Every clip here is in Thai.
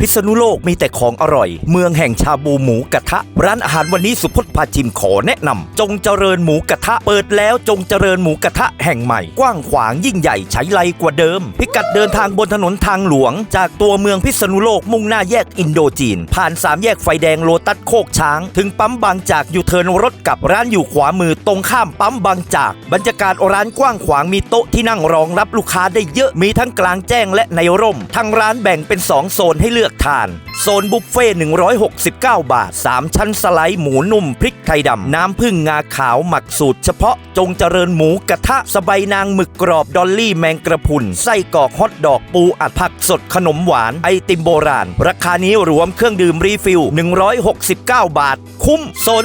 พิษณุโลกมีแต่ของอร่อย เมืองแห่งชาบูหมูกระทะ ร้านอาหารวันนี้สุพจน์พาชิมขอแนะนำจงเจริญหมูกระทะเปิดแล้วจงเจริญหมูกระทะแห่งใหม่ กว้างขวางยิ่งใหญ่ใช้ไรกว่าเดิม พิกัดเดินทางบนถนนทางหลวง จากตัวเมืองพิษณุโลกมุ่งหน้าแยกอินโดจีน ผ่านสามแยกไฟแดงโลตัสโคกช้าง ถึงปั๊มบางจากอยู่เทินรถกลับร้านอยู่ขวามือตรงข้ามปั๊มบางจาก บรรยากาศร้านกว้างขวางมีโต๊ะที่นั่งรองรับลูกค้าได้เยอะมีทั้งกลางแจ้งและในร่มทางร้านแบ่งเป็น 2 โซนให้เลือกทานโซนบุฟเฟ่169 บาท 3 ชั้นสไลด์หมูนุ่มพริกไทยดำ น้ำผึ้งงาขาวหมักสูตรเฉพาะจงเจริญหมูกระทะสบายนางหมึกกรอบดอลลี่แมงกระพุนไส้กรอกฮอทดอกปูอัดผักสดขนมหวานไอติมโบราณ ราคานี้รวมเครื่องดื่มรีฟิล 169 บาท คุ้มโซน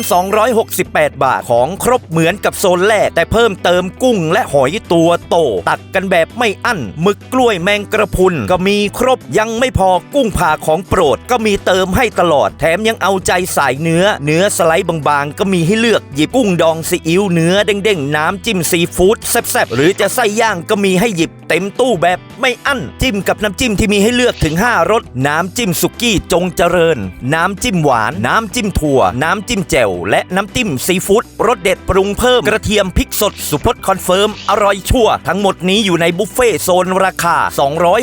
268 บาทของครบเหมือนกับโซนแรก แต่เพิ่มเติมกุ้งและหอยตัวโต ตักกันแบบไม่อั้นหมึกกล้วยแมงกระพุนก็มีครบยังไม่พอกุ้งผ่าของโปรดก็มีเติมให้ตลอด แถมยังเอาใจสายเนื้อ เนื้อสไลด์บางๆ ก็มีให้เลือกหยิบกุ้งดองซีอิ๊วเนื้อเด้งๆ น้ำจิ้มซีฟู้ดแซ่บๆ หรือจะไส้ย่างก็มีให้หยิบเต็มตู้แบบไม่อั้น จิ้มกับน้ำจิ้มที่มีให้เลือกถึง 5รสน้ำจิ้มสุกี้จงเจริญ น้ำจิ้มหวาน น้ำจิ้มถั่ว น้ำจิ้มแจ่วและน้ำจิ้มซีฟู้ดรสเด็ดปรุงเพิ่มกระเทียมพริกสดสุพจน์คอนเฟิร์มอร่อยชั่ว ทั้งหมดนี้อยู่ในบุฟเฟ่ต์โซนราคา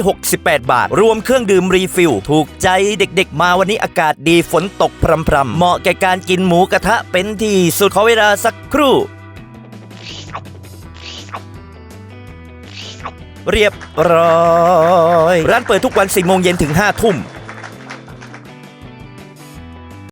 268 บาท รวมเครื่องดื่มรีฟิลถูกใจเด็กๆ มาวันนี้อากาศดีฝนตกพรำๆ เหมาะแก่การกินหมูกระทะเป็นที่สุดขอเวลาสักครู่ เรียบร้อย ร้านเปิดทุกวัน 4 โมงเย็นถึง 5 ทุ่ม